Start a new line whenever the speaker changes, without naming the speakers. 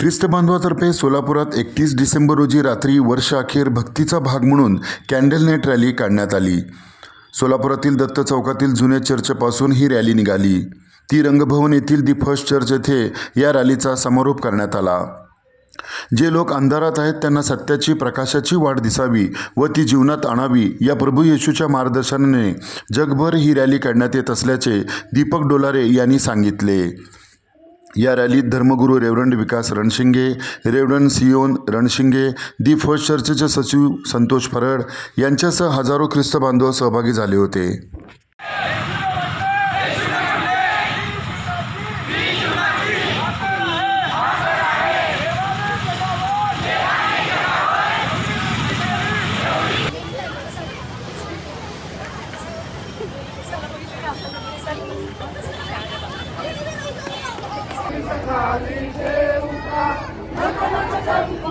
ख्रिस्त बांधवातर्फे सोलापुरात एकतीस डिसेंबर रोजी रात्री वर्षअखेर भक्तीचा भाग म्हणून कॅन्डल नाईट रॅली काढण्यात आली. सोलापुरातील दत्त चौकातील जुन्या चर्चपासून ही रॅली निघाली. ती रंगभवन येथील दी फर्स्ट चर्च येथे या रॅलीचा समारोप करण्यात आला. जे लोक अंधारात आहेत त्यांना सत्याची प्रकाशाची वाट दिसावी व ती जीवनात आणावी या प्रभू येशूच्या मार्गदर्शनाने जगभर ही रॅली काढण्यात येत असल्याचे दीपक डोलारे यांनी सांगितले. या रॅलीत धर्मगुरू Reverend Vikas Ranshinge Reverend Zion Ranshinge the first चर्चचे सचिव संतोष फरड यांच्यासह हजारो ख्रिस्त बांधव सहभागी झाले होते.
Thank you.